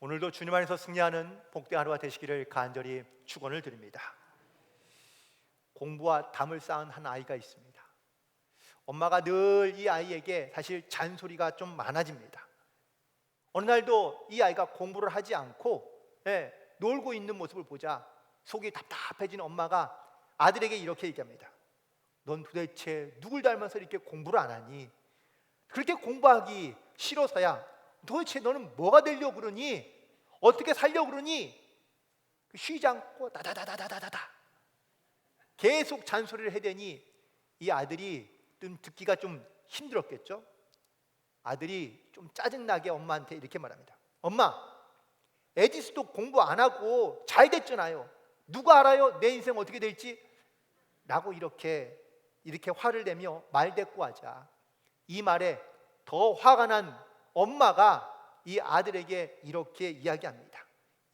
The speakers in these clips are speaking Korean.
오늘도 주님 안에서 승리하는 복된 하루가 되시기를 간절히 축원을 드립니다. 공부와 담을 쌓은 한 아이가 있습니다. 엄마가 늘 이 아이에게 사실 잔소리가 좀 많아집니다. 어느 날도 이 아이가 공부를 하지 않고 예, 놀고 있는 모습을 보자 속이 답답해진 엄마가 아들에게 이렇게 얘기합니다. 넌 도대체 누굴 닮아서 이렇게 공부를 안 하니? 그렇게 공부하기 싫어서야 도대체 너는 뭐가 되려고 그러니? 어떻게 살려고 그러니? 쉬지 않고 다다다다다다다 계속 잔소리를 해대니 이 아들이 좀 듣기가 좀 힘들었겠죠? 아들이 좀 짜증나게 엄마한테 이렇게 말합니다. 엄마, 에디스도 공부 안 하고 잘 됐잖아요. 누가 알아요? 내 인생 어떻게 될지? 라고 이렇게 이렇게 화를 내며 말대꾸하자. 이 말에 더 화가 난 엄마가 이 아들에게 이렇게 이야기합니다.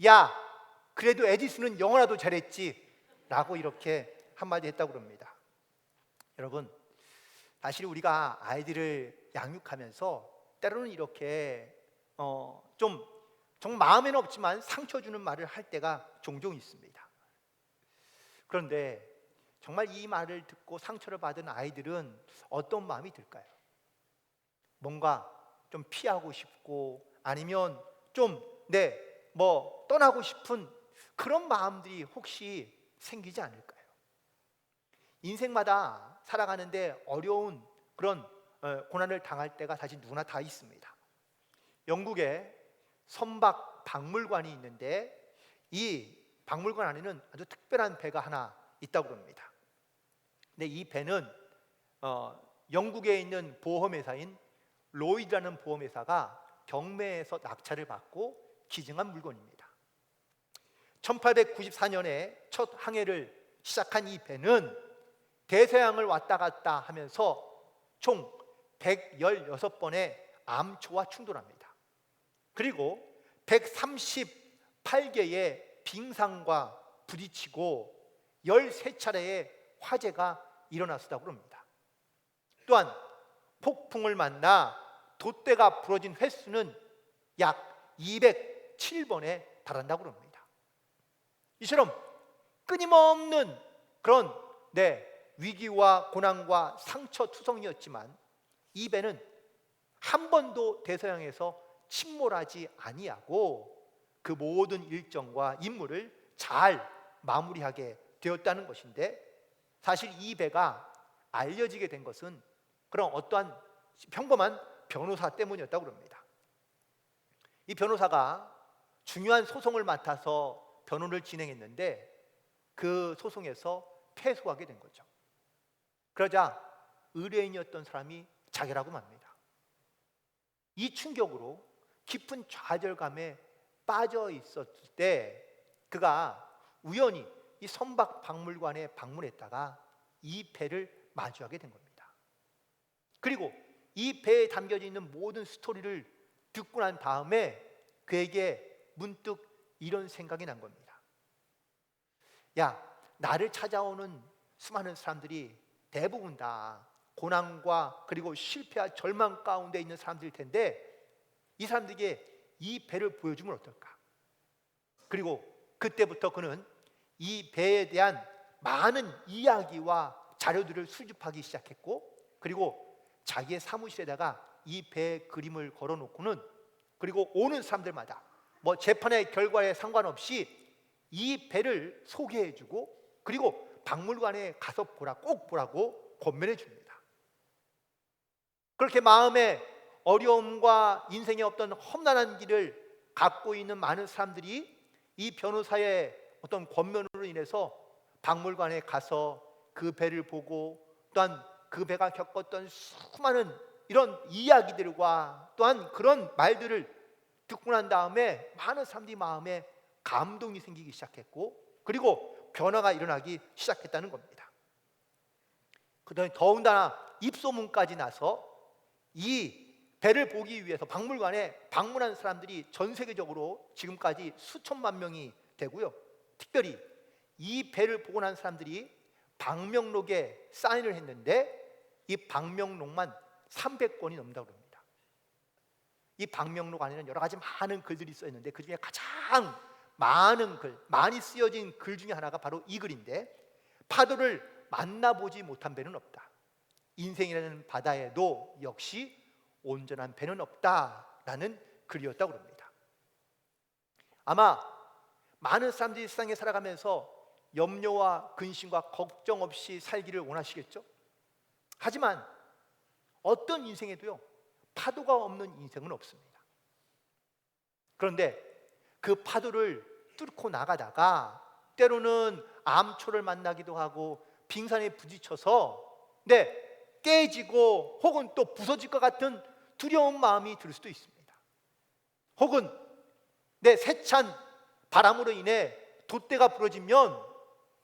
야, 그래도 에디슨은 영어라도 잘했지. 라고 이렇게 한마디 했다고 그럽니다. 여러분, 사실 우리가 아이들을 양육하면서 때로는 이렇게 어, 좀 정말 마음에는 없지만 상처 주는 말을 할 때가 종종 있습니다. 그런데 정말 이 말을 듣고 상처를 받은 아이들은 어떤 마음이 들까요? 뭔가 좀 피하고 싶고 아니면 좀 네, 뭐 떠나고 싶은 그런 마음들이 혹시 생기지 않을까요? 인생마다 살아가는데 어려운 그런 어, 고난을 당할 때가 사실 누구나 다 있습니다. 영국에 선박 박물관이 있는데 이 박물관 안에는 아주 특별한 배가 하나 있다고 합니다. 근데 이 배는 어, 영국에 있는 보험회사인 로이드라는 보험회사가 경매에서 낙찰을 받고 기증한 물건입니다. 1894년에 첫 항해를 시작한 이 배는 대서양을 왔다 갔다 하면서 총 116번의 암초와 충돌합니다. 그리고 138개의 빙상과 부딪히고 13차례의 화재가 일어났다고 합니다. 또한 폭풍을 만나 돛대가 부러진 횟수는 약 207번에 달한다고 합니다. 이처럼 끊임없는 그런 네, 위기와 고난과 상처 투성이었지만 이 배는 한 번도 대서양에서 침몰하지 아니하고 그 모든 일정과 임무를 잘 마무리하게 되었다는 것인데 사실 이 배가 알려지게 된 것은 그런 어떠한 평범한 변호사 때문이었다고 합니다. 이 변호사가 중요한 소송을 맡아서 변호를 진행했는데 그 소송에서 패소하게 된 거죠. 그러자 의뢰인이었던 사람이 자결하고 맙니다. 이 충격으로 깊은 좌절감에 빠져 있었을 때 그가 우연히 이 선박 박물관에 방문했다가 이 배를 마주하게 된 겁니다. 그리고 이 배에 담겨져 있는 모든 스토리를 듣고 난 다음에 그에게 문득 이런 생각이 난 겁니다. 야, 나를 찾아오는 수많은 사람들이 대부분 다 고난과 그리고 실패와 절망 가운데 있는 사람들일 텐데 이 사람들에게 이 배를 보여주면 어떨까? 그리고 그때부터 그는 이 배에 대한 많은 이야기와 자료들을 수집하기 시작했고 그리고 자기의 사무실에다가 이배 그림을 걸어 놓고는 그리고 오는 사람들마다 뭐 재판의 결과에 상관없이 이 배를 소개해 주고 그리고 박물관에 가서 보라 꼭 보라고 권면해 줍니다. 그렇게 마음에 어려움과 인생에 없던 험난한 길을 갖고 있는 많은 사람들이 이 변호사의 어떤 권면으로 인해서 박물관에 가서 그 배를 보고 또한 그 배가 겪었던 수많은 이런 이야기들과 또한 그런 말들을 듣고 난 다음에 많은 사람들이 마음에 감동이 생기기 시작했고 그리고 변화가 일어나기 시작했다는 겁니다. 그다음에 더군다나 입소문까지 나서 이 배를 보기 위해서 박물관에 방문한 사람들이 전 세계적으로 지금까지 수천만 명이 되고요. 특별히 이 배를 보고 난 사람들이 방명록에 사인을 했는데 이 방명록만 300권이 넘는다고 합니다. 이 방명록 안에는 여러 가지 많은 글들이 써 있는데 그 중에 가장 많은 글, 많이 쓰여진 글 중에 하나가 바로 이 글인데 파도를 만나보지 못한 배는 없다. 인생이라는 바다에도 역시 온전한 배는 없다라는 글이었다고 합니다. 아마 많은 사람들이 세상에 살아가면서 염려와 근심과 걱정 없이 살기를 원하시겠죠? 하지만 어떤 인생에도요, 파도가 없는 인생은 없습니다. 그런데 그 파도를 뚫고 나가다가 때로는 암초를 만나기도 하고 빙산에 부딪혀서 네, 깨지고 혹은 또 부서질 것 같은 두려운 마음이 들 수도 있습니다. 혹은 내 세찬 바람으로 인해 돛대가 부러지면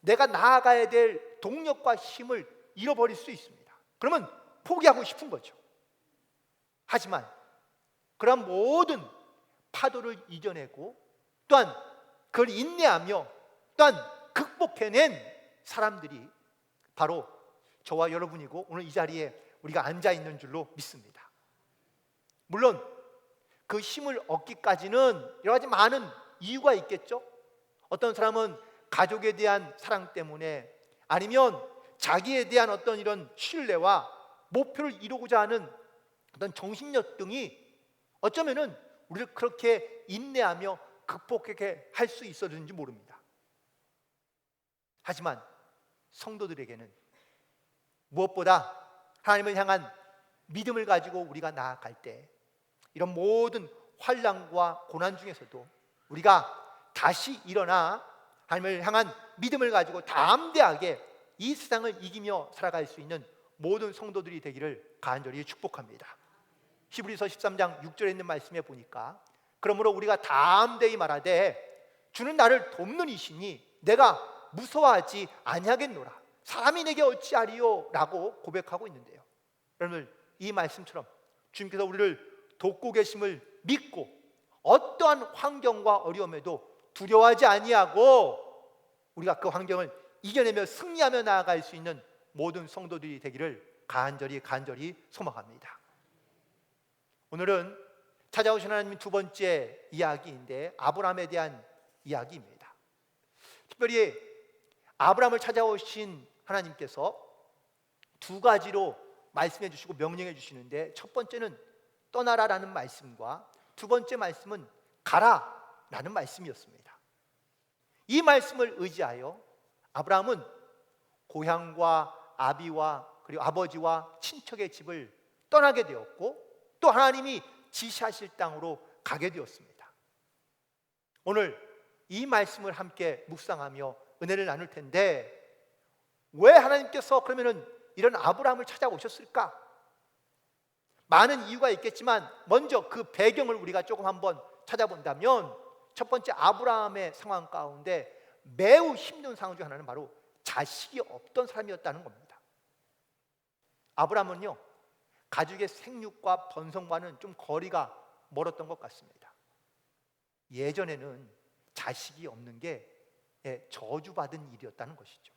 내가 나아가야 될 동력과 힘을 잃어버릴 수 있습니다. 그러면 포기하고 싶은 거죠. 하지만 그런 모든 파도를 이겨내고 또한 그걸 인내하며 또한 극복해낸 사람들이 바로 저와 여러분이고 오늘 이 자리에 우리가 앉아 있는 줄로 믿습니다. 물론 그 힘을 얻기까지는 여러 가지 많은 이유가 있겠죠. 어떤 사람은 가족에 대한 사랑 때문에 아니면 자기에 대한 어떤 이런 신뢰와 목표를 이루고자 하는 어떤 정신력 등이 어쩌면은 우리를 그렇게 인내하며 극복하게 할 수 있었는지 모릅니다. 하지만 성도들에게는 무엇보다 하나님을 향한 믿음을 가지고 우리가 나아갈 때 이런 모든 환란과 고난 중에서도 우리가 다시 일어나 하나님을 향한 믿음을 가지고 담대하게 이 세상을 이기며 살아갈 수 있는 모든 성도들이 되기를 간절히 축복합니다. 히브리서 13장 6절에 있는 말씀에 보니까 그러므로 우리가 담대히 말하되 주는 나를 돕는 이시니 내가 무서워하지 아니하겠노라. 사람이 내게 어찌하리요라고 고백하고 있는데요. 여러분 이 말씀처럼 주님께서 우리를 돕고 계심을 믿고 어떠한 환경과 어려움에도 두려워하지 아니하고 우리가 그 환경을 이겨내며 승리하며 나아갈 수 있는 모든 성도들이 되기를 간절히 간절히 소망합니다. 오늘은 찾아오신 하나님 두 번째 이야기인데 아브라함에 대한 이야기입니다. 특별히 아브라함을 찾아오신 하나님께서 두 가지로 말씀해 주시고 명령해 주시는데 첫 번째는 떠나라라는 말씀과 두 번째 말씀은 가라라는 말씀이었습니다. 이 말씀을 의지하여 아브라함은 고향과 아비와 그리고 아버지와 친척의 집을 떠나게 되었고 또 하나님이 지시하실 땅으로 가게 되었습니다. 오늘 이 말씀을 함께 묵상하며 은혜를 나눌 텐데 왜 하나님께서 그러면은 이런 아브라함을 찾아오셨을까? 많은 이유가 있겠지만 먼저 그 배경을 우리가 조금 한번 찾아본다면 첫 번째 아브라함의 상황 가운데 매우 힘든 상황 중 하나는 바로 자식이 없던 사람이었다는 겁니다. 아브라함은요 가족의 생육과 번성과는 좀 거리가 멀었던 것 같습니다. 예전에는 자식이 없는 게 예, 저주받은 일이었다는 것이죠.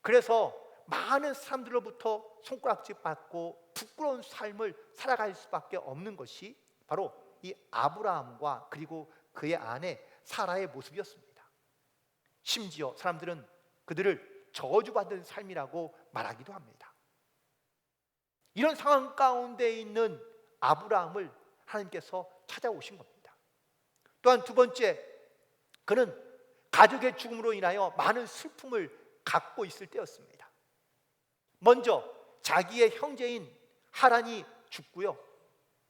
그래서 많은 사람들로부터 손가락질 받고 부끄러운 삶을 살아갈 수밖에 없는 것이 바로 이 아브라함과 그리고 그의 아내 사라의 모습이었습니다. 심지어 사람들은 그들을 저주받은 삶이라고 말하기도 합니다. 이런 상황 가운데 있는 아브라함을 하나님께서 찾아오신 겁니다. 또한 두 번째, 그는 가족의 죽음으로 인하여 많은 슬픔을 갖고 있을 때였습니다. 먼저 자기의 형제인 하란이 죽고요.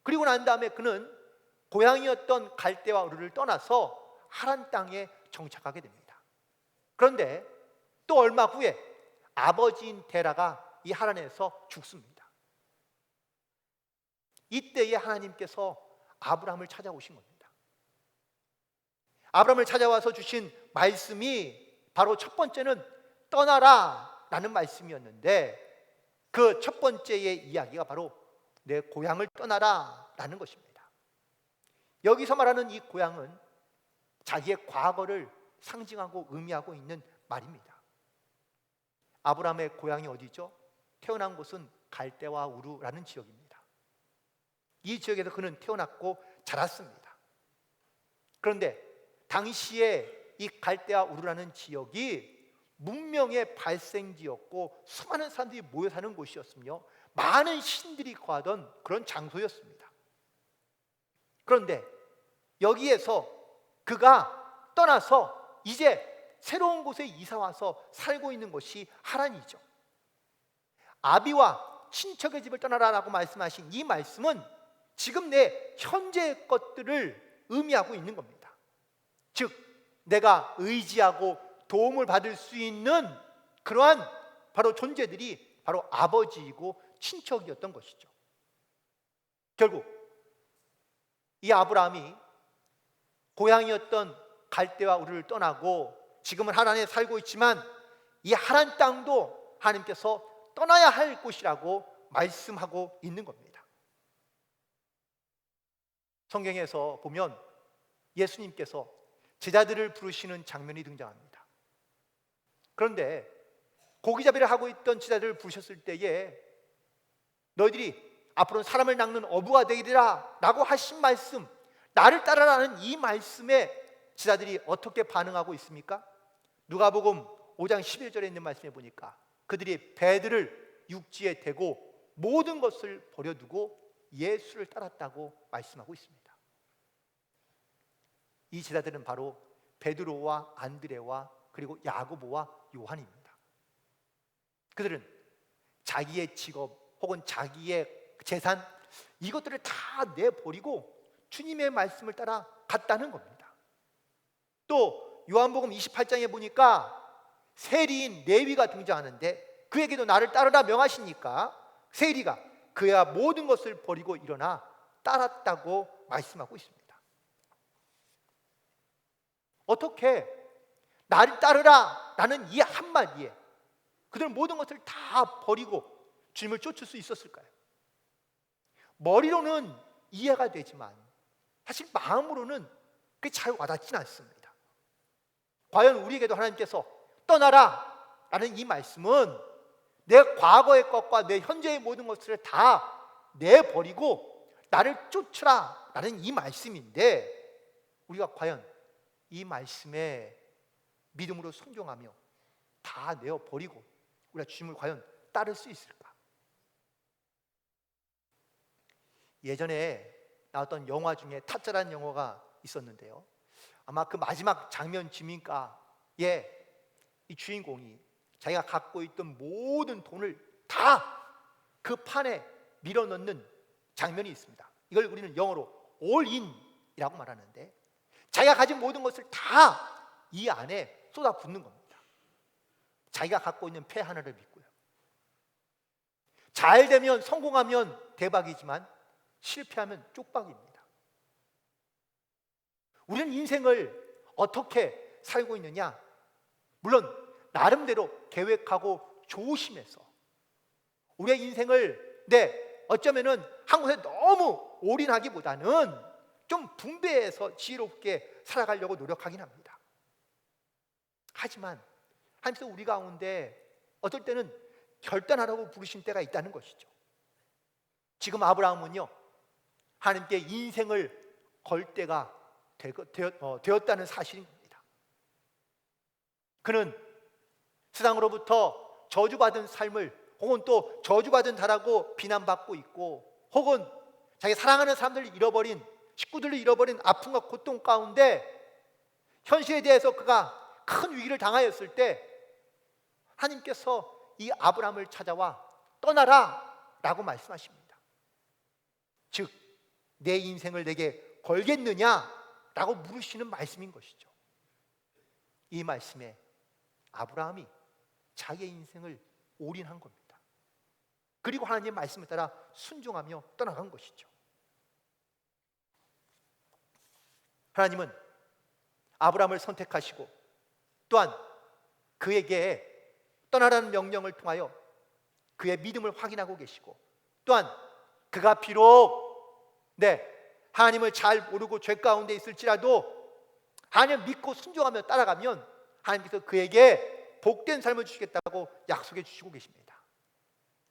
그리고 난 다음에 그는 고향이었던 갈대와 우르를 떠나서 하란 땅에 정착하게 됩니다. 그런데 또 얼마 후에 아버지인 데라가 이 하란에서 죽습니다. 이때에 하나님께서 아브라함을 찾아오신 겁니다. 아브라함을 찾아와서 주신 말씀이 바로 첫 번째는 떠나라 라는 말씀이었는데 그 첫 번째의 이야기가 바로 내 고향을 떠나라 라는 것입니다. 여기서 말하는 이 고향은 자기의 과거를 상징하고 의미하고 있는 말입니다. 아브라함의 고향이 어디죠? 태어난 곳은 갈대와 우루라는 지역입니다. 이 지역에서 그는 태어났고 자랐습니다. 그런데 당시에 이 갈대아 우르라는 지역이 문명의 발생지였고 수많은 사람들이 모여 사는 곳이었으며 많은 신들이 거하던 그런 장소였습니다. 그런데 여기에서 그가 떠나서 이제 새로운 곳에 이사 와서 살고 있는 것이 하란이죠. 아비와 친척의 집을 떠나라라고 말씀하신 이 말씀은 지금 내 현재의 것들을 의미하고 있는 겁니다. 즉, 내가 의지하고 도움을 받을 수 있는 그러한 바로 존재들이 바로 아버지이고 친척이었던 것이죠. 결국 이 아브라함이 고향이었던 갈대와 우르를 떠나고 지금은 하란에 살고 있지만 이 하란 땅도 하나님께서 떠나야 할 곳이라고 말씀하고 있는 겁니다. 성경에서 보면 예수님께서 제자들을 부르시는 장면이 등장합니다. 그런데 고기잡이를 하고 있던 제자들을 부르셨을 때에 너희들이 앞으로는 사람을 낚는 어부가 되리라 라고 하신 말씀 나를 따라라는 이 말씀에 제자들이 어떻게 반응하고 있습니까? 누가복음 5장 11절에 있는 말씀에 보니까 그들이 배들을 육지에 대고 모든 것을 버려두고 예수를 따랐다고 말씀하고 있습니다. 이 제자들은 바로 베드로와 안드레와 그리고 야고보와 요한입니다. 그들은 자기의 직업 혹은 자기의 재산 이것들을 다 내버리고 주님의 말씀을 따라 갔다는 겁니다. 또 요한복음 28장에 보니까 세리인 레위가 등장하는데 그에게도 나를 따르라 명하시니까 세리가 그야 모든 것을 버리고 일어나 따랐다고 말씀하고 있습니다. 어떻게 나를 따르라 라는 이 한마디에 그들은 모든 것을 다 버리고 주님을 쫓을 수 있었을까요? 머리로는 이해가 되지만 사실 마음으로는 그게 잘 와닿지는 않습니다. 과연 우리에게도 하나님께서 떠나라 라는 이 말씀은 내 과거의 것과 내 현재의 모든 것을 다 내버리고 나를 쫓으라 라는 이 말씀인데 우리가 과연 이 말씀에 믿음으로 순종하며 다 내어 버리고 우리가 주님을 과연 따를 수 있을까? 예전에 나왔던 영화 중에 타짜라는 영화가 있었는데요. 아마 그 마지막 장면 지민가에 이 주인공이 자기가 갖고 있던 모든 돈을 다 그 판에 밀어 넣는 장면이 있습니다. 이걸 우리는 영어로 in이라고 말하는데 자기가 가진 모든 것을 다 이 안에 쏟아 붓는 겁니다. 자기가 갖고 있는 패 하나를 믿고요. 잘 되면 성공하면 대박이지만 실패하면 쪽박입니다. 우리는 인생을 어떻게 살고 있느냐? 물론 나름대로 계획하고 조심해서 우리의 인생을 네 어쩌면은 한 곳에 너무 올인하기보다는 좀 분배해서 지혜롭게 살아가려고 노력하긴 합니다. 하지만 하나님께서 우리 가운데 어떨 때는 결단하라고 부르신 때가 있다는 것이죠. 지금 아브라함은요 하나님께 인생을 걸 때가 어, 되었 다는 사실인 겁니다. 그는 세상으로부터 저주받은 삶을 혹은 또 저주받은 자라고 비난받고 있고 혹은 자기 사랑하는 사람들을 잃어버린 식구들을 잃어버린 아픔과 고통 가운데 현실에 대해서 그가 큰 위기를 당하였을 때 하나님께서 이 아브라함을 찾아와 떠나라 라고 말씀하십니다. 즉, 내 인생을 내게 걸겠느냐 라고 물으시는 말씀인 것이죠. 이 말씀에 아브라함이 자기의 인생을 올인한 겁니다. 그리고 하나님의 말씀에 따라 순종하며 떠나간 것이죠. 하나님은 아브라함을 선택하시고 또한 그에게 떠나라는 명령을 통하여 그의 믿음을 확인하고 계시고 또한 그가 비록 네 하나님을 잘 모르고 죄 가운데 있을지라도 하나님 믿고 순종하며 따라가면 하나님께서 그에게 복된 삶을 주시겠다고 약속해 주시고 계십니다.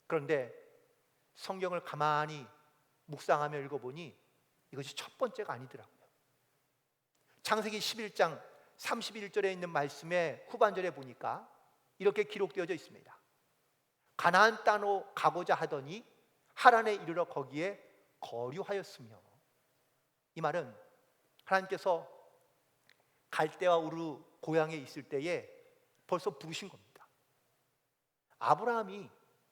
그런데 성경을 가만히 묵상하며 읽어보니 이것이 첫 번째가 아니더라고요. 창세기 11장 31절에 있는 말씀의 후반절에 보니까 이렇게 기록되어져 있습니다. 가나안 땅으로 가고자 하더니 하란에 이르러 거기에 거류하였으며 이 말은 하나님께서 갈대와 우르 고향에 있을 때에 벌써 부르신 겁니다. 아브라함이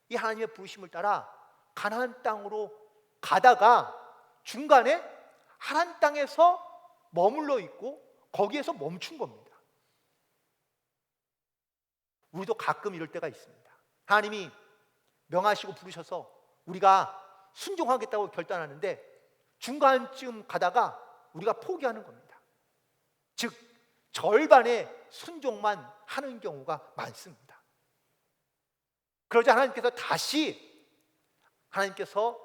이 하나님의 부르심을 따라 가나안 땅으로 가다가 중간에 하란 땅에서 머물러 있고 거기에서 멈춘 겁니다. 우리도 가끔 이럴 때가 있습니다. 하나님이 명하시고 부르셔서 우리가 순종하겠다고 결단하는데 중간쯤 가다가 우리가 포기하는 겁니다. 즉 절반의 순종만 하는 경우가 많습니다. 그러자 하나님께서 다시 하나님께서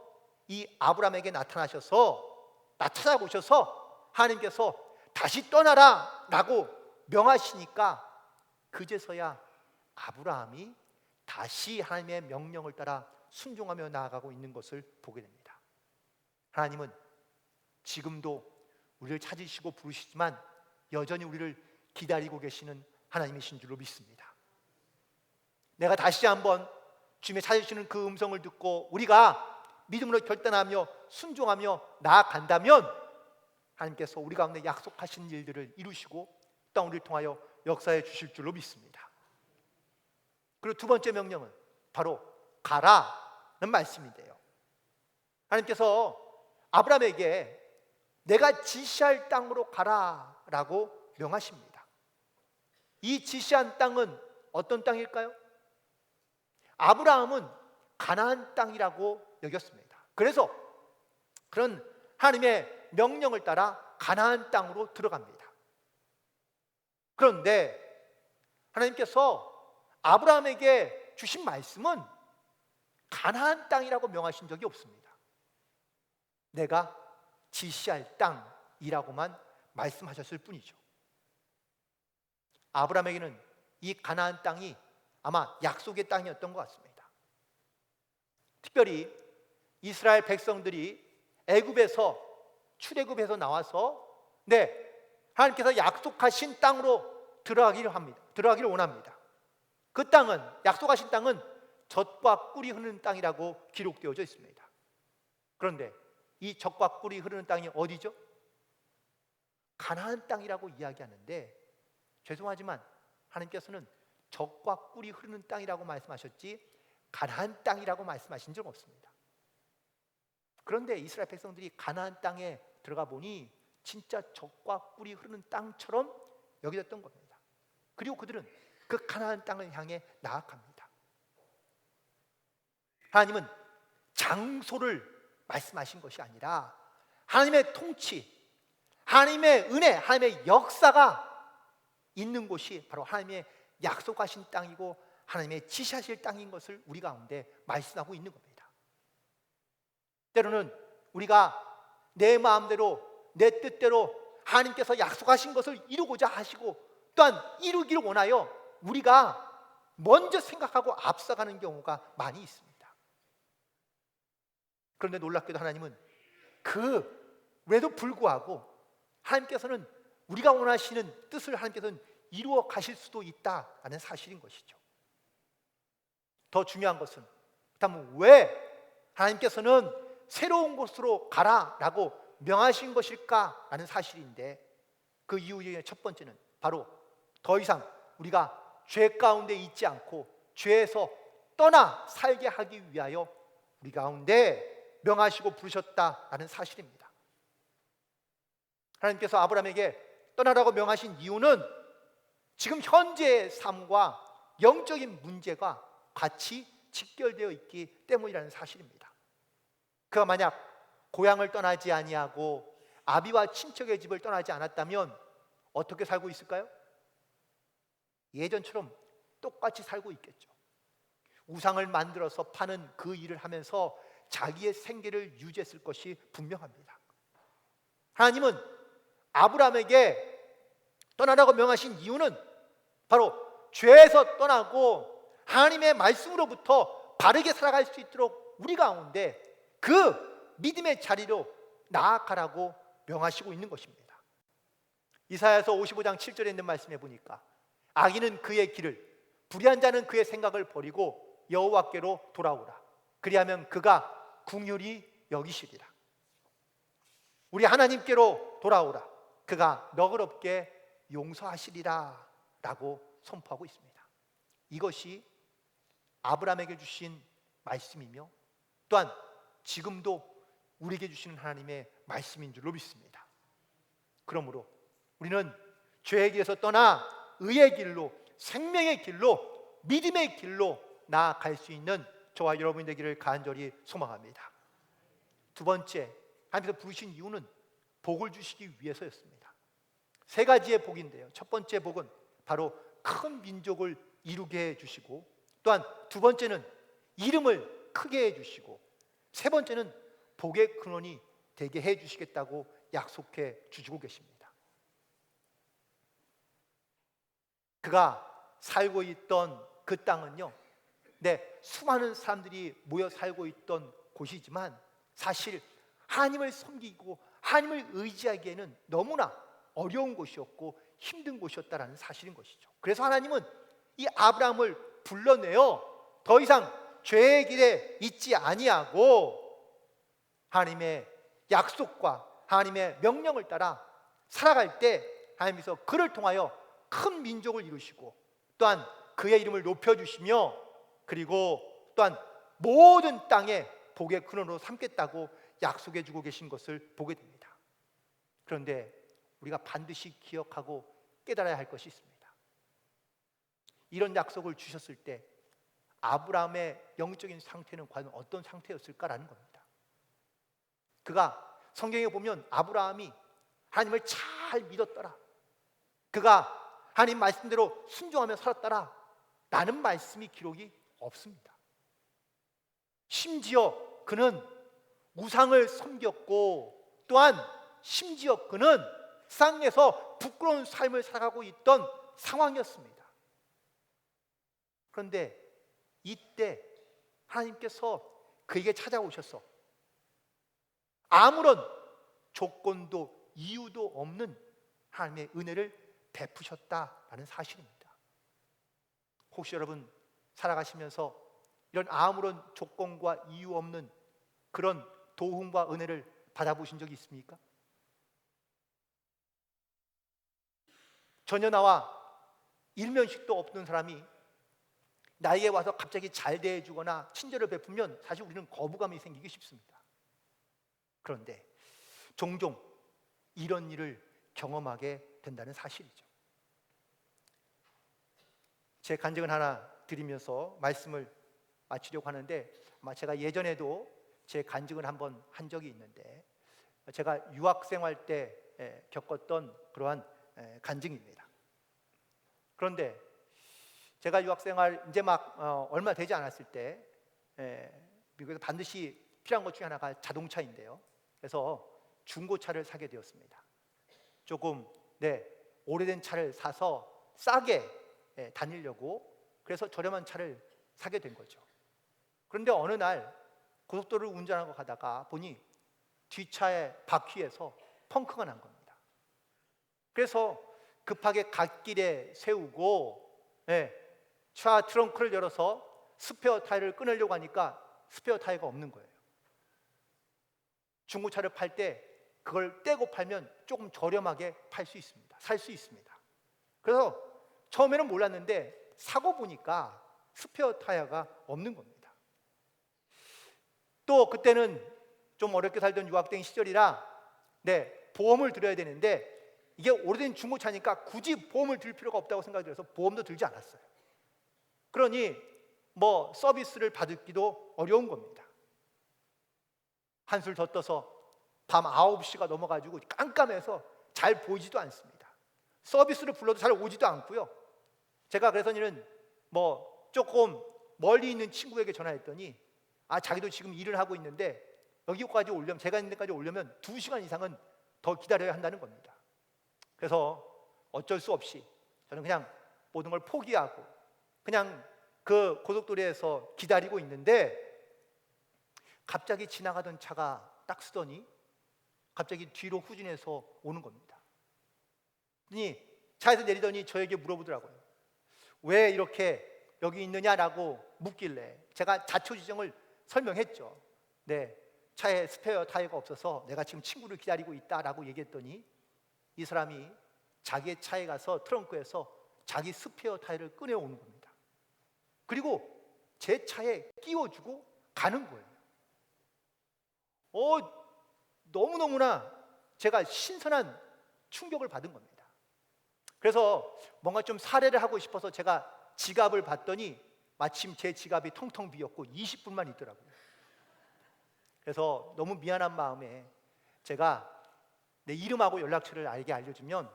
이 아브라함에게 나타나셔서 나타나 보셔서 하나님께서 다시 떠나라 라고 명하시니까 그제서야 아브라함이 다시 하나님의 명령을 따라 순종하며 나아가고 있는 것을 보게 됩니다. 하나님은 지금도 우리를 찾으시고 부르시지만 여전히 우리를 기다리고 계시는 하나님이신 줄로 믿습니다. 내가 다시 한번 주님의 찾으시는 그 음성을 듣고 우리가 믿음으로 결단하며 순종하며 나아간다면 하나님께서 우리 가운데 약속하신 일들을 이루시고 땅 우리를 통하여 역사해 주실 줄로 믿습니다. 그리고 두 번째 명령은 바로 가라는 말씀인데요. 하나님께서 아브라함에게 내가 지시할 땅으로 가라 라고 명하십니다. 이 지시한 땅은 어떤 땅일까요? 아브라함은 가나안 땅이라고 여겼습니다. 그래서 그런 하나님의 명령을 따라 가나안 땅으로 들어갑니다. 그런데 하나님께서 아브라함에게 주신 말씀은 가나안 땅이라고 명하신 적이 없습니다. 내가 지시할 땅이라고만 말씀하셨을 뿐이죠. 아브라함에게는 이 가나안 땅이 아마 약속의 땅이었던 것 같습니다. 특별히 이스라엘 백성들이 애굽에서 출애굽에서 나와서 네 하나님께서 약속하신 땅으로 들어가기를 합니다. 들어가기를 원합니다. 그 땅은 약속하신 땅은 젖과 꿀이 흐르는 땅이라고 기록되어져 있습니다. 그런데 이 젖과 꿀이 흐르는 땅이 어디죠? 가나안 땅이라고 이야기하는데 죄송하지만 하나님께서는 적과 꿀이 흐르는 땅이라고 말씀하셨지 가나안 땅이라고 말씀하신 적 없습니다. 그런데 이스라엘 백성들이 가나안 땅에 들어가 보니 진짜 적과 꿀이 흐르는 땅처럼 여겨졌던 겁니다. 그리고 그들은 그 가나안 땅을 향해 나아갑니다. 하나님은 장소를 말씀하신 것이 아니라 하나님의 통치, 하나님의 은혜, 하나님의 역사가 있는 곳이 바로 하나님의 약속하신 땅이고 하나님의 지시하실 땅인 것을 우리 가운데 말씀하고 있는 겁니다. 때로는 우리가 내 마음대로 내 뜻대로 하나님께서 약속하신 것을 이루고자 하시고 또한 이루기를 원하여 우리가 먼저 생각하고 앞서가는 경우가 많이 있습니다. 그런데 놀랍게도 하나님은 그에도 불구하고 하나님께서는 우리가 원하시는 뜻을 하나님께서는 이루어 가실 수도 있다라는 사실인 것이죠. 더 중요한 것은 그렇다면 왜 하나님께서는 새로운 곳으로 가라라고 명하신 것일까라는 사실인데 그 이유 중에 첫 번째는 바로 더 이상 우리가 죄 가운데 있지 않고 죄에서 떠나 살게 하기 위하여 우리 가운데 명하시고 부르셨다라는 사실입니다. 하나님께서 아브라함에게 떠나라고 명하신 이유는 지금 현재의 삶과 영적인 문제가 같이 직결되어 있기 때문이라는 사실입니다. 그가 만약 고향을 떠나지 아니하고 아비와 친척의 집을 떠나지 않았다면 어떻게 살고 있을까요? 예전처럼 똑같이 살고 있겠죠. 우상을 만들어서 파는 그 일을 하면서 자기의 생계를 유지했을 것이 분명합니다. 하나님은 아브라함에게 떠나라고 명하신 이유는 바로 죄에서 떠나고 하나님의 말씀으로부터 바르게 살아갈 수 있도록 우리 가운데 그 믿음의 자리로 나아가라고 명하시고 있는 것입니다. 이사야서 55장 7절에 있는 말씀에 보니까 악인은 그의 길을 불의한 자는 그의 생각을 버리고 여호와께로 돌아오라. 그리하면 그가 궁휼히 여기시리라. 우리 하나님께로 돌아오라. 그가 너그럽게 용서하시리라 라고 선포하고 있습니다. 이것이 아브라함에게 주신 말씀이며 또한 지금도 우리에게 주시는 하나님의 말씀인 줄로 믿습니다. 그러므로 우리는 죄의 길에서 떠나 의의 길로 생명의 길로 믿음의 길로 나아갈 수 있는 저와 여러분이 되기를 간절히 소망합니다. 두 번째, 하나님께서 부르신 이유는 복을 주시기 위해서였습니다. 세 가지의 복인데요. 첫 번째 복은 바로 큰 민족을 이루게 해 주시고 또한 두 번째는 이름을 크게 해 주시고 세 번째는 복의 근원이 되게 해 주시겠다고 약속해 주시고 계십니다. 그가 살고 있던 그 땅은요. 네, 수많은 사람들이 모여 살고 있던 곳이지만 사실 하나님을 섬기고 하나님을 의지하기에는 너무나 어려운 곳이었고 힘든 곳이었다라는 사실인 것이죠. 그래서 하나님은 이 아브라함을 불러내어 더 이상 죄의 길에 있지 아니하고 하나님의 약속과 하나님의 명령을 따라 살아갈 때 하나님께서 그를 통하여 큰 민족을 이루시고 또한 그의 이름을 높여 주시며 그리고 또한 모든 땅에 복의 근원으로 삼겠다고 약속해 주고 계신 것을 보게 됩니다. 그런데 우리가 반드시 기억하고 깨달아야 할 것이 있습니다. 이런 약속을 주셨을 때 아브라함의 영적인 상태는 과연 어떤 상태였을까라는 겁니다. 그가 성경에 보면 아브라함이 하나님을 잘 믿었더라. 그가 하나님 말씀대로 순종하며 살았더라. 라는 말씀이 기록이 없습니다. 심지어 그는 우상을 섬겼고 또한 심지어 그는 쌍에서 부끄러운 삶을 살아가고 있던 상황이었습니다. 그런데 이때 하나님께서 그에게 찾아오셔서 아무런 조건도 이유도 없는 하나님의 은혜를 베푸셨다라는 사실입니다. 혹시 여러분 살아가시면서 이런 아무런 조건과 이유 없는 그런 도움과 은혜를 받아보신 적이 있습니까? 전혀 나와 일면식도 없는 사람이 나에게 와서 갑자기 잘 대해주거나 친절을 베푸면 사실 우리는 거부감이 생기기 쉽습니다. 그런데 종종 이런 일을 경험하게 된다는 사실이죠. 제 간증을 하나 드리면서 말씀을 마치려고 하는데 제가 예전에도 제 간증을 한번 한 적이 있는데 제가 유학 생활 때 겪었던 그러한 간증입니다. 그런데 제가 유학 생활 이제 막 어, 얼마 되지 않았을 때 미국에서 반드시 필요한 것 중에 하나가 자동차인데요. 그래서 중고차를 사게 되었습니다. 조금 네 오래된 차를 사서 싸게 다니려고 그래서 저렴한 차를 사게 된 거죠. 그런데 어느 날 고속도로를 운전하고 가다가 보니 뒷차의 바퀴에서 펑크가 난 겁니다. 그래서 급하게 갓길에 세우고 예, 차 트렁크를 열어서 스페어 타이어를 끊으려고 하니까 스페어 타이어가 없는 거예요. 중고차를 팔 때 그걸 떼고 팔면 조금 저렴하게 팔 수 있습니다. 살 수 있습니다. 그래서 처음에는 몰랐는데 사고 보니까 스페어 타이어가 없는 겁니다. 또 그때는 좀 어렵게 살던 유학생 시절이라 네, 보험을 들어야 되는데 이게 오래된 중고차니까 굳이 보험을 들 필요가 없다고 생각이 들어서 보험도 들지 않았어요. 그러니 뭐 서비스를 받기도 어려운 겁니다. 한술 더 떠서 밤 9시가 넘어가지고 깜깜해서 잘 보이지도 않습니다. 서비스를 불러도 잘 오지도 않고요. 제가 그래서는 뭐 조금 멀리 있는 친구에게 전화했더니 아 자기도 지금 일을 하고 있는데 여기까지 오려면 제가 있는 데까지 오려면 두 시간 이상은 더 기다려야 한다는 겁니다. 그래서 어쩔 수 없이 저는 그냥 모든 걸 포기하고 그냥 그 고속도로에서 기다리고 있는데 갑자기 지나가던 차가 딱 쓰더니 갑자기 뒤로 후진해서 오는 겁니다. 차에서 내리더니 저에게 물어보더라고요. 왜 이렇게 여기 있느냐라고 묻길래 제가 자초지정을 설명했죠. 네, 차에 스페어 타이어가 없어서 내가 지금 친구를 기다리고 있다라고 얘기했더니 이 사람이 자기의 차에 가서 트렁크에서 자기 스페어 타이어를 꺼내오는 겁니다. 그리고 제 차에 끼워주고 가는 거예요. 어, 너무너무나 제가 신선한 충격을 받은 겁니다. 그래서 뭔가 좀 사례를 하고 싶어서 제가 지갑을 봤더니 마침 제 지갑이 텅텅 비었고 20분만 있더라고요. 그래서 너무 미안한 마음에 제가 내 이름하고 연락처를 알게 알려주면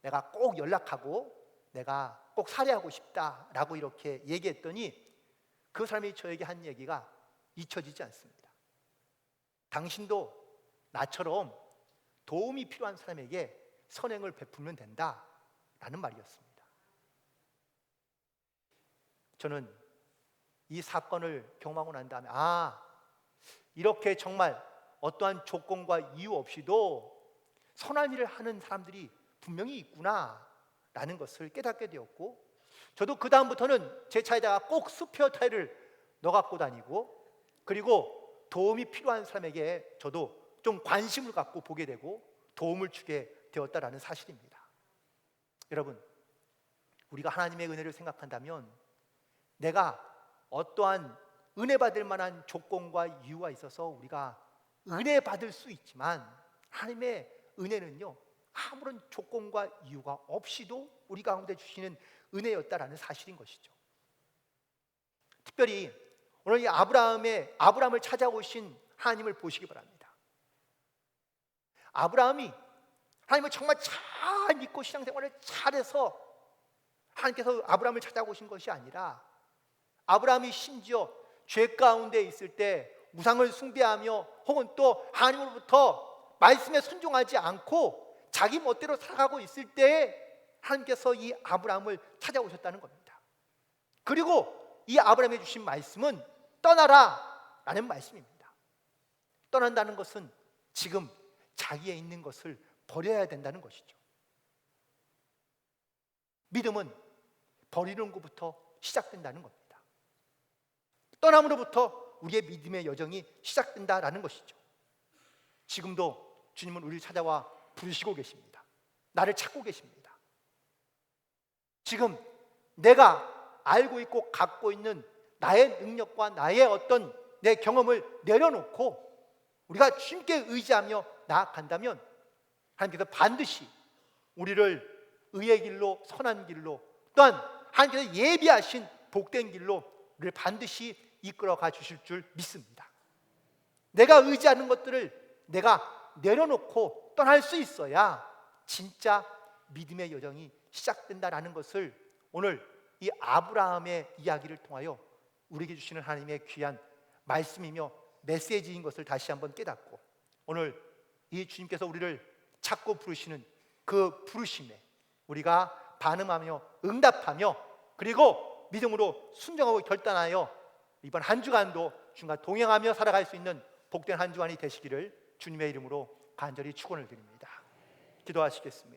내가 꼭 연락하고 내가 꼭 살해하고 싶다라고 이렇게 얘기했더니 그 사람이 저에게 한 얘기가 잊혀지지 않습니다. 당신도 나처럼 도움이 필요한 사람에게 선행을 베풀면 된다 라는 말이었습니다. 저는 이 사건을 경험하고 난 다음에 아 이렇게 정말 어떠한 조건과 이유 없이도 선한 일을 하는 사람들이 분명히 있구나 라는 것을 깨닫게 되었고 저도 그 다음부터는 제 차에다가 꼭 스페어 타이를 넣어 갖고 다니고 그리고 도움이 필요한 사람에게 저도 좀 관심을 갖고 보게 되고 도움을 주게 되었다라는 사실입니다. 여러분, 우리가 하나님의 은혜를 생각한다면 내가 어떠한 은혜 받을 만한 조건과 이유가 있어서 우리가 은혜 받을 수 있지만 하나님의 은혜는요 아무런 조건과 이유가 없이도 우리 가운데 주시는 은혜였다라는 사실인 것이죠. 특별히 오늘 이 아브라함의 아브라함을 찾아오신 하나님을 보시기 바랍니다. 아브라함이 하나님을 정말 잘 믿고 신앙생활을 잘해서 하나님께서 아브라함을 찾아오신 것이 아니라 아브라함이 심지어 죄 가운데 있을 때 우상을 숭배하며 혹은 또 하나님으로부터 말씀에 순종하지 않고 자기 멋대로 살아가고 있을 때에 하나님께서 이 아브라함을 찾아오셨다는 겁니다. 그리고 이 아브라함이 주신 말씀은 떠나라 라는 말씀입니다. 떠난다는 것은 지금 자기에 있는 것을 버려야 된다는 것이죠. 믿음은 버리는 것부터 시작된다는 겁니다. 떠남으로부터 우리의 믿음의 여정이 시작된다라는 것이죠. 지금도 주님은 우리를 찾아와 부르시고 계십니다. 나를 찾고 계십니다. 지금 내가 알고 있고 갖고 있는 나의 능력과 나의 어떤 내 경험을 내려놓고 우리가 주님께 의지하며 나아간다면 하나님께서 반드시 우리를 의의 길로 선한 길로 또한 하나님께서 예비하신 복된 길로 우리를 반드시 이끌어 가 주실 줄 믿습니다. 내가 의지하는 것들을 내가 내려놓고 떠날 수 있어야 진짜 믿음의 여정이 시작된다라는 것을 오늘 이 아브라함의 이야기를 통하여 우리에게 주시는 하나님의 귀한 말씀이며 메시지인 것을 다시 한번 깨닫고 오늘 이 주님께서 우리를 찾고 부르시는 그 부르심에 우리가 반응하며 응답하며 그리고 믿음으로 순종하고 결단하여 이번 한 주간도 주님과 동행하며 살아갈 수 있는 복된 한 주간이 되시기를 주님의 이름으로 간절히 축원을 드립니다. 기도하시겠습니다.